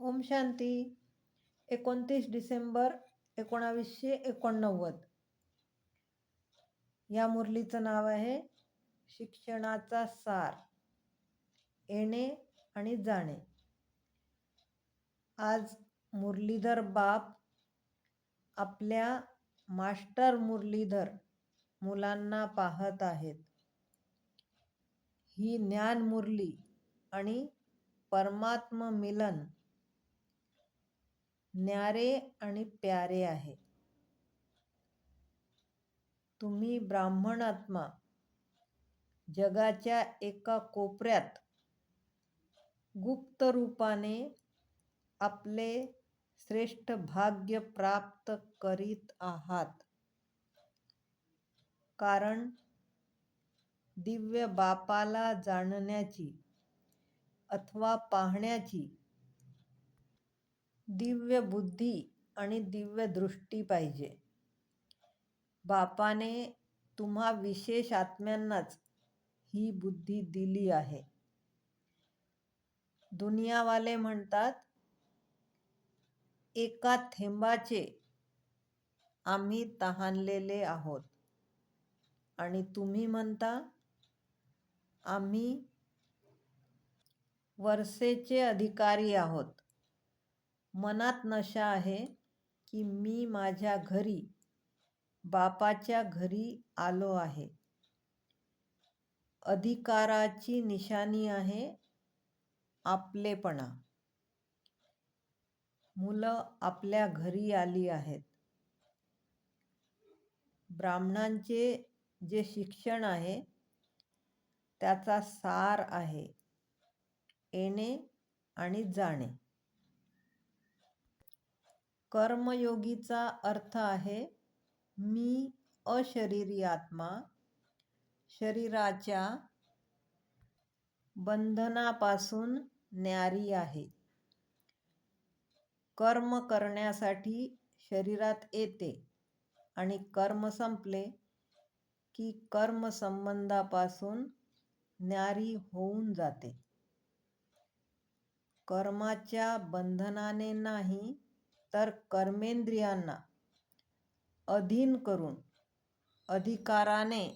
ओम शांती. एकोणतीस डिसेंबर एकोणावीसशे एकोणनव्वद. या मुरलीचं नाव आहे शिक्षणाचा सार. येणे आणि जाणे. आज मुरलीधर बाप आपल्या मास्टर मुरलीधर मुलांना पाहत आहेत. ही ज्ञान मुरली आणि परमात्म मिलन न्यारे आणि प्यारे आहे. तुम्ही ब्राह्मण आत्मा जगाच्या एका कोपऱ्यात गुप्त रूपाने आपले श्रेष्ठ भाग्य प्राप्त करीत आहात. कारण दिव्य बापाला जाणण्याची अथवा पाहण्याची दिव्य बुद्धी आणि दिव्य दृष्टी पाहिजे. बापाने तुम्हा विशेष आत्म्यांनाच ही बुद्धी दिली आहे. दुनियावाले म्हणतात एका थेंबाचे आम्ही तहानलेले आहोत. आणि तुम्ही म्हणता आम्ही वर्षेचे अधिकारी आहोत. मनात नशा आहे की मी माझ्या घरी बापाच्या घरी आलो आहे. अधिकाराची निशाणी आहे आपलेपणा. मुलं आपल्या घरी आली आहेत. ब्राह्मणांचे जे शिक्षण आहे त्याचा सार आहे येणे आणि जाणे. कर्मयोगीचा अर्थ आहे मी अशरीरी आत्मा शरीराच्या बंधनापासून न्यारी आहे. कर्म करण्यासाठी शरीरात येते आणि कर्म संपले की कर्म संबंधापासून न्यारी होऊन जाते. कर्माच्या बंधनाने नाही तर कर्मेंद्रियांना अधीन करून अधिकाराने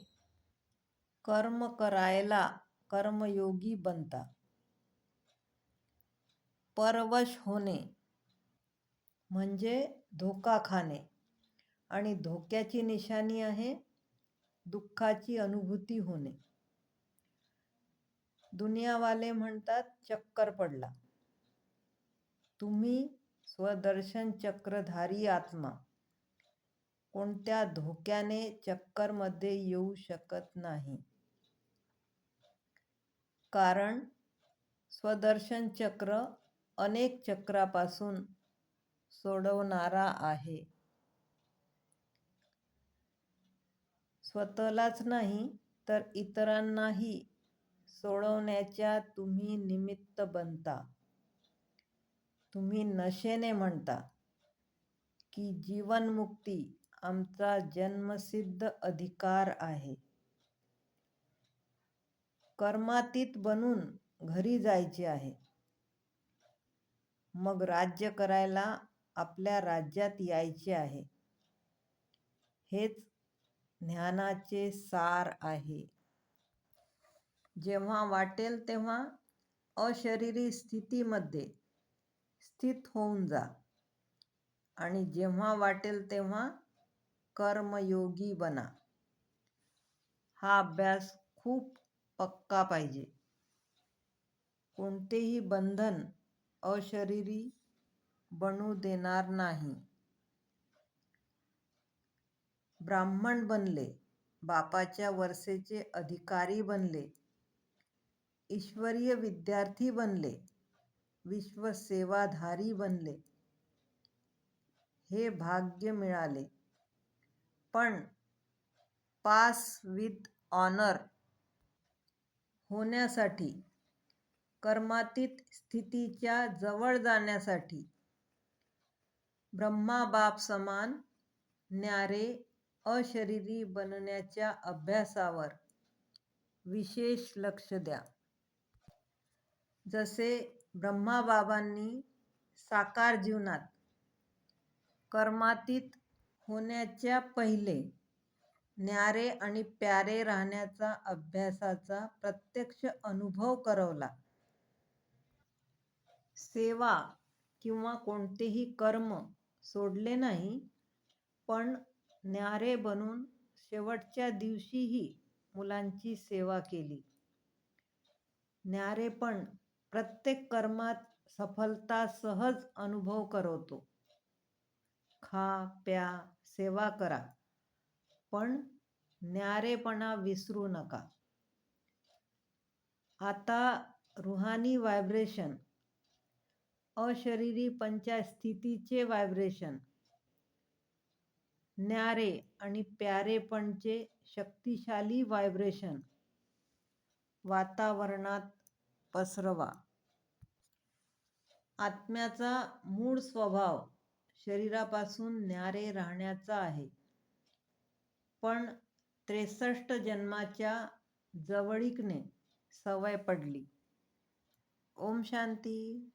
कर्म करायला कर्मयोगी बनता. परवश होणे म्हणजे धोका खाणे आणि धोक्याची निशाणी आहे दुःखाची अनुभूती होणे. दुनियावाले म्हणतात चक्कर पडला. तुम्ही स्वदर्शन चक्रधारी आत्मा. कोणत्या धोक्याने चक्करमध्ये येऊ शकत नाही? कारण स्वदर्शन चक्र अनेक चक्रापासून सोडवणारा आहे. स्वतःलाच नाही तर इतरांनाही सोडवण्याच्या तुम्ही निमित्त बनता. तुम्ही नशेने म्हणता की जीवनमुक्ती आमचा जन्मसिद्ध अधिकार आहे. कर्मातीत बनून घरी जायचे आहे. मग राज्य करायला आपल्या राज्यात यायचे आहे. हेच ज्ञानाचे सार आहे. जेव्हा वाटेल तेव्हा अशरीरी स्थितीमध्ये स्थित होऊन जा. आणि जेव्हा वाटेल तेव्हा कर्मयोगी बना. हा अभ्यास खूप पक्का पाहिजे. कोणतेही बंधन अशरीरी बनू देणार नाही. ब्राह्मण बनले बापाच्या वर्षेचे अधिकारी बनले ईश्वरीय विद्यार्थी बनले विश्वसेवाधारी बनले. हे भाग्य मिळाले. पण पास विथ ऑनर होण्यासाठी कर्मातीत स्थितीच्या जवळ जाण्यासाठी ब्रह्माबाप समान न्यारे अशरीरी बनण्याच्या अभ्यासावर विशेष लक्ष द्या. जसे ब्रह्माबाबांनी साकार जीवनात कर्मातीत होण्याच्या पहिले न्यारे आणि प्यारे राहण्याचा अभ्यासाचा प्रत्यक्ष अनुभव करवला. सेवा किंवा कोणतेही कर्म सोडले नाही, पण न्यारे बनून शेवटच्या दिवशीही मुलांची सेवा केली. न्यारेपण प्रत्येक कर्मात सफलता सहज अनुभव करवतो. खा, प्या, सेवा करा, पण न्यारेपणा विसरू नका. आता रुहानी व्हायब्रेशन, अशरीरी स्थितीचे व्हायब्रेशन, न्यारे आणि प्यारेपणचे शक्तिशाली व्हायब्रेशन वातावरणात पसरवा. आत्म्याचा मूळ स्वभाव शरीरापासून न्यारे राहण्याचा आहे, पण त्रेसष्ट जन्माच्या जवळीकने सवय पडली. ओम शांती